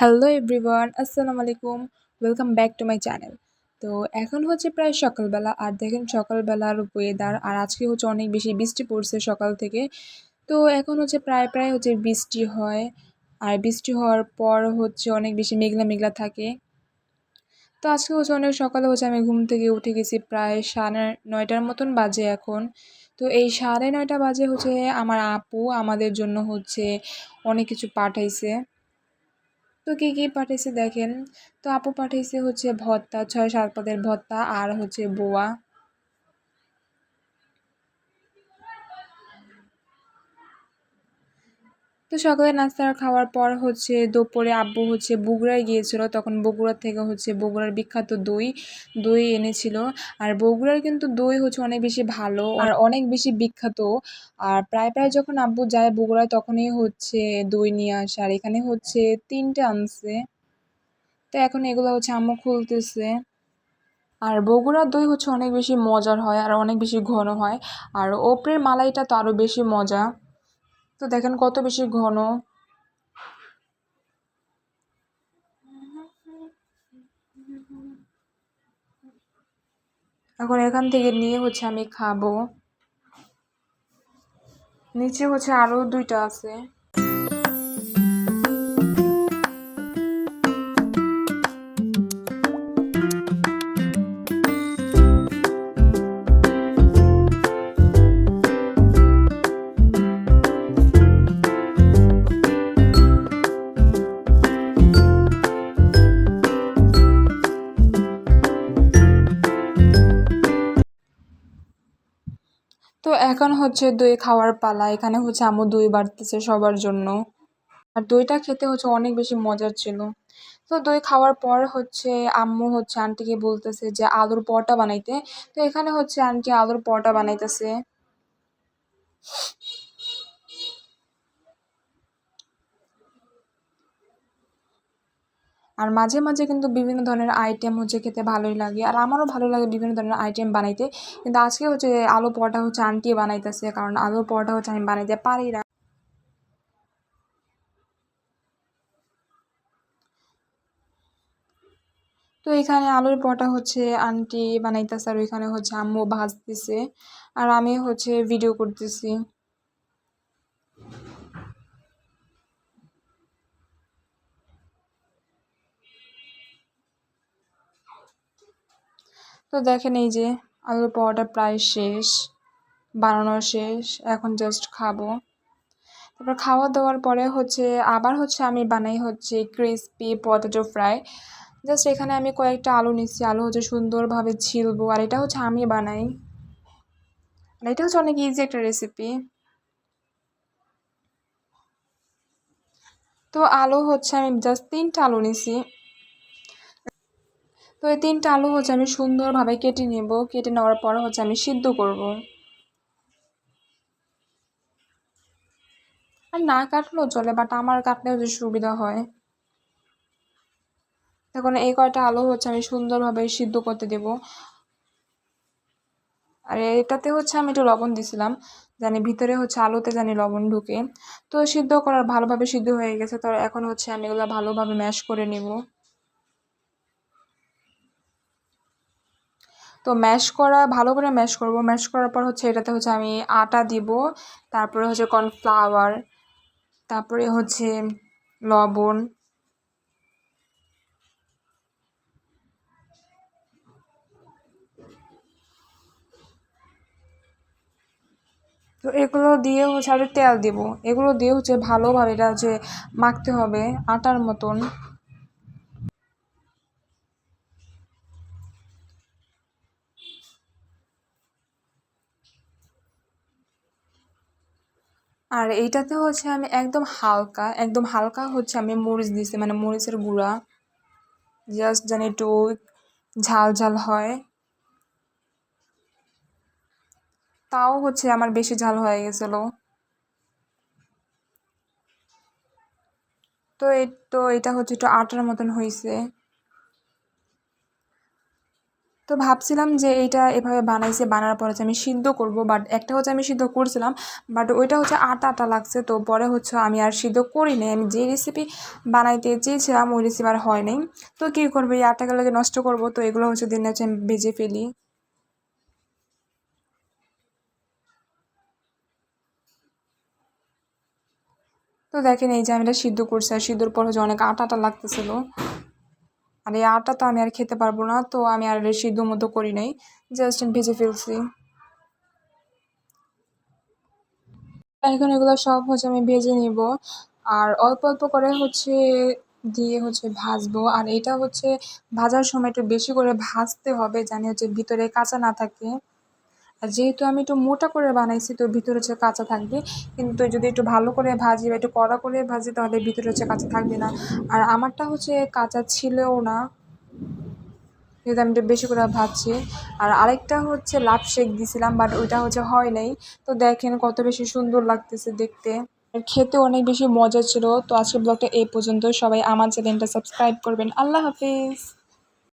Hello everyone আসসালামু আলাইকুম welcome back to my channel তো এখন হচ্ছে প্রায় সকালবেলা, আর দেখেন সকালবেলার ওয়েদার আর আজকে হচ্ছে অনেক বেশি বৃষ্টি পড়ছে সকাল থেকে। তো এখন হচ্ছে প্রায় প্রায় হচ্ছে বৃষ্টি হয়, আর বৃষ্টি হওয়ার পর হচ্ছে অনেক বেশি মেঘলা মেঘলা থাকে। তো আজকে হচ্ছে অনেক সকালে হচ্ছে আমি ঘুম থেকে উঠে গেছি প্রায় সাড়ে নয়টার মতন বাজে এখন। তো এই সাড়ে নয়টা বাজে হচ্ছে আমার আপু আমাদের জন্য হচ্ছে অনেক কিছু পাঠাইছে। তো কী কী পাঠিয়েছে দেখেন? তো আপু পাঠিয়েছে হচ্ছে ভর্তা ছয় সাত পদের ভর্তা আর হচ্ছে বোয়া। তো সকালে নাস্তা খাওয়ার পর হচ্ছে দুপুরে আব্বু হচ্ছে বগুড়ায় গিয়েছিল, তখন বগুড়ার থেকে হচ্ছে বগুড়ার বিখ্যাত দই দই এনেছিল। আর বগুড়ার কিন্তু দই হচ্ছে অনেক বেশি ভালো আর অনেক বেশি বিখ্যাত। আর প্রায় প্রায় যখন আব্বু যায় বগুড়ায় তখনই হচ্ছে দই নিয়ে আসে, আর এখানে হচ্ছে তিনটে আনছে। তো এখন এগুলো হচ্ছে আম্মু খুলতেছে। আর বগুড়ার দই হচ্ছে অনেক বেশি মজার হয় আর অনেক বেশি ঘন হয়। আর ওপরের মালাইটা তো আরও বেশি মজা। তো দেখেন কত বেশি ঘন। এখন এখান থেকে নিয়ে হচ্ছে আমি খাব। নিচে হচ্ছে আরও দুইটা আছে। তো এখন হচ্ছে দই খাওয়ার পালা। এখানে হচ্ছে আম্মু দই বাড়তেছে সবার জন্য। আর দইটা খেতে হচ্ছে অনেক বেশি মজার ছিল। তো দই খাওয়ার পর হচ্ছে আম্মু হচ্ছে আন্টিকে বলতেছে যে আলুর পরোটা বানাইতে। তো এখানে হচ্ছে আন্টি আলুর পরোটা বানাইতেছে। আর মাঝে মাঝে কিন্তু বিভিন্ন ধরনের আইটেম হচ্ছে খেতে ভালোই লাগে। আর আমারও ভালো লাগে বিভিন্ন ধরনের আইটেম বানাইতে। কিন্তু আজকে হচ্ছে আলু পরোটা হচ্ছে আন্টি বানাইতেছে, কারণ আলু পরোটা হচ্ছে আমি বানাইতে পারি না। তো এখানে আলুর পরোটা হচ্ছে আন্টি বানাইতেছে আর ওইখানে হচ্ছে আম্মু ভাজতেছে। আর আমি হচ্ছে ভিডিও করতেছি। তো দেখেন এই যে আলুর পরোটা প্রায় শেষ, বানানো শেষ, এখন জাস্ট খাব। তারপর খাওয়া দাওয়ার পরে হচ্ছে, আবার হচ্ছে আমি বানাই হচ্ছে ক্রিসপি পটেটো ফ্রাই জাস্ট এখানে আমি কয়েকটা আলু নিচ্ছি, আলু হচ্ছে সুন্দরভাবে ছিলবো আর এটা হচ্ছে আমি বানাই। আর এটা হচ্ছে অনেক ইজি একটা রেসিপি তো আলু হচ্ছে আমি জাস্ট তিনটা আলু নিছি। তো এই তিনটা আলু হচ্ছে আমি সুন্দরভাবে কেটে নেব। কেটে নেওয়ার পর হচ্ছে আমি সিদ্ধ করব। আর না কাটলেও চলে বাট আমার কাটলেও হচ্ছে সুবিধা হয়। এখন এই কয়টা আলু হচ্ছে আমি সুন্দরভাবে সিদ্ধ করতে দেব। আর এটাতে হচ্ছে আমি একটু লবণ দিছিলাম, জানি ভিতরে হচ্ছে আলুতে জানি লবণ ঢুকে। তো সিদ্ধ করার ভালোভাবে সিদ্ধ হয়ে গেছে, তো এখন হচ্ছে আমি এগুলো ভালোভাবে ম্যাশ করে নেব। তো ম্যাশ করা, ভালো করে ম্যাশ করব। ম্যাশ করার পর হচ্ছে এটাতে হচ্ছে আমি আটা দিব। তারপরে হচ্ছে কর্নফ্লাওয়ার তারপরে হচ্ছে লবণ। তো এগুলো দিয়ে হচ্ছে আর তেল দিব। এগুলো দিয়ে হচ্ছে ভালোভাবে এটা হচ্ছে মাখতে হবে আটার মতন। আর এইটাতে হচ্ছে আমি একদম হালকা একদম হালকা হচ্ছে আমি মরিচ দিছি মানে মরিচের গুঁড়া। জাস্ট যেন একটু ঝাল ঝাল হয়। তাও হচ্ছে আমার বেশি ঝাল হয়ে গেছিল। তো এই তো এটা হচ্ছে একটু আটার মতন হয়েছে তো ভাবছিলাম যে এইটা এভাবে বানাইছে, বানার পরে হচ্ছে আমি সিদ্ধ করব বাট একটা হচ্ছে আমি সিদ্ধ করছিলাম বাট ওইটা হচ্ছে আটা আটা লাগছে, তো পরে হচ্ছে আমি আর সিদ্ধ করি নাই। আমি যে রেসিপি বানাইতে চেয়েছিলাম, ওই রেসিপি আর হয় নাই। তো কী করব, এই আটাগুলোকে নষ্ট করব, তো এগুলো হচ্ছে দিনে হচ্ছে আমি ভেজে ফেলি। তো দেখেন এই যে আমি এটা সিদ্ধ করছি, আর সিদ্ধর পর হচ্ছে অনেক আটা আটা লাগতেছিল। আর এই আটা তো আমি আর খেতে পারব না, তো আমি আর সিদ্ধ মতো করি নাই জাস্ট ভেজে ফেলছি। এখন এগুলো সব হচ্ছে আমি ভেজে নিব, আর অল্প অল্প করে হচ্ছে দিয়ে হচ্ছে ভাজবো, আর এটা হচ্ছে ভাজার সময় একটু বেশি করে ভাজতে হবে, জানি হচ্ছে ভিতরে কাঁচা না থাকে। আর যেহেতু আমি একটু মোটা করে বানাইছি, তো ভিতরে হচ্ছে কাঁচা থাকবে। কিন্তু যদি একটু ভালো করে ভাজি বা একটু কড়া করে ভাজি, তাহলে ভিতরে হচ্ছে কাঁচা থাকবে না। আর আমারটা হচ্ছে কাঁচা ছিলও না। যেহেতু আমি একটু বেশি করে ভাজছি। আর আরেকটা হচ্ছে লাভ শেক দিছিলাম বাট ওইটা হচ্ছে হয় নাই। তো দেখেন কত বেশি সুন্দর লাগতেছে দেখতে। খেতে অনেক বেশি মজা ছিল। তো আজকের ব্লগটা এই পর্যন্ত সবাই আমার চ্যানেলটা সাবস্ক্রাইব করবেন। আল্লাহ হাফিজ।